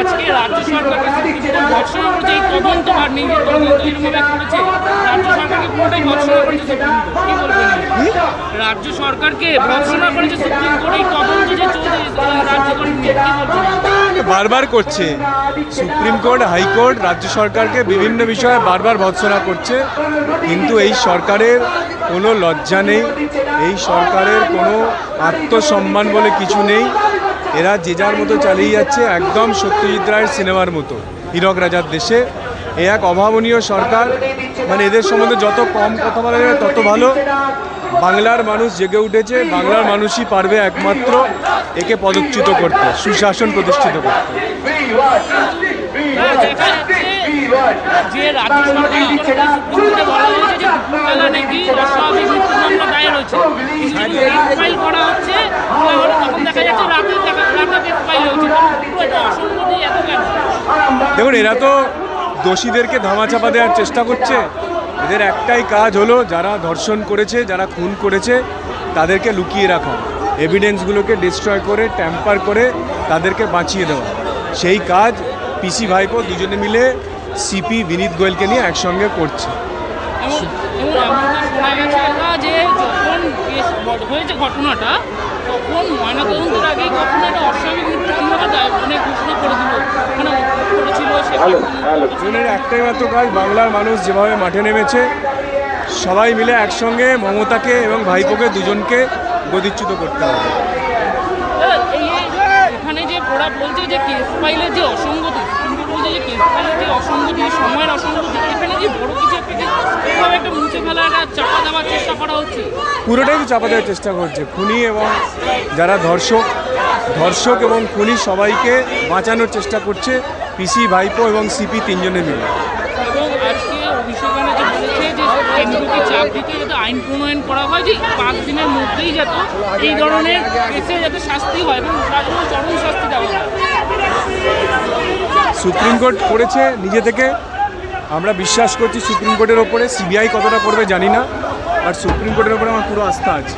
আজকে রাজ্য করেছে এই তদন্ত আর নিজের তদন্ত করেছে। রাজ্য সরকারকে পুরোটাই করেছে কি বলবেন? রাজ্য সরকারকে করেছে সুপ্রিম কোর্ট এই তদন্ত যে চলছে রাজ্য বারবার করছে। সুপ্রিম কোর্ট হাইকোর্ট রাজ্য সরকারকে বিভিন্ন বিষয়ে বারবার ভৎসনা করছে। কিন্তু এই সরকারের কোনো লজ্জা নেই। এই সরকারের কোনো আত্মসম্মান বলে কিছু নেই। এরা যে যার মতো চালিয়ে যাচ্ছে একদম সত্যজিৎ রায়ের সিনেমার মতো। হীরক রাজার দেশে। এ এক অভাবনীয় সরকার। মানে এদের সম্বন্ধে যত কম কথা বলা যাবে তত ভালো। বাংলার মানুষ জেগে উঠেছে বাংলার মানুষই পারবে একমাত্র একে পদচ্যুত করতে সুশাসন প্রতিষ্ঠিত করতে। যে রাজ্য সরকার সুপ্রিম কোর্টে বলা হয়েছে যে দুপুরবেলা নাকি অস্বাভাবিক মৃত্যু মামলা দায়ের হয়েছে কিন্তু কেস ফাইল করা হচ্ছে তাহলে তখন দেখা যাচ্ছে রাতে দেখা রাতে কেস ফাইল হচ্ছে পুরো এটা অসঙ্গতি এত কেন দেখুন, এরা তো দোষীদেরকে ধামাচাপা দেওয়ার চেষ্টা করছে। এদের একটাই কাজ হলো যারা ধর্ষণ করেছে, যারা খুন করেছে, তাদেরকে লুকিয়ে রাখা। এভিডেন্সগুলোকে ডিস্ট্রয় করে ট্যাম্পার করে তাদেরকে বাঁচিয়ে দেওয়া। সেই কাজ পিসি ভাইপো দুজনে মিলে সিপি বিনীত গোয়েলকে নিয়ে একসঙ্গে করছে। ঘটনাটা, তখন ময়নাতদন্তের আগেই ঘটনাটা অস্বাভাবিক দুজনের একটাই মাত্র কাজ বাংলার মানুষ যেভাবে মাঠে নেমেছে সবাই মিলে একসঙ্গে মমতাকে এবং ভাইপোকে দুজনকে গদিচ্যুত করতে হবে। এখানে যে ওরা বলছে যে কেস ফাইলের যে অসঙ্গতি বলছে যে কেস ফাইলের যে অসঙ্গতি সময়ের অসঙ্গতি এখানে যে বড় কিছু একটা যে একটা মুছে ফেলা চাপা দেওয়ার চেষ্টা করা হচ্ছে? পুরোটাই তো চাপা দেওয়ার চেষ্টা করছে। খুনি এবং যারা ধর্ষক ধর্ষক এবং খুনি সবাইকে বাঁচানোর চেষ্টা করছে। পিসি ভাইপো এবং সিপি তিনজনে মিলে। আজকে অভিষেক ব্যানার্জি বলেছে যে কেন্দ্রকে চাপ দিতে যাতে আইন প্রণয়ন করা হয় যে পাঁচ দিনের মধ্যেই যাতে এই ধরনের কেসে যাতে শাস্তি হয় এবং চরম শাস্তি দেওয়া হয়। সুপ্রিম কোর্ট করেছে নিজে থেকে। আমরা বিশ্বাস করছি সুপ্রিম কোর্টের ওপরে সিবিআই কতটা করবে জানি না আর সুপ্রিম কোর্টের ওপরে আমার পুরো আস্থা আছে।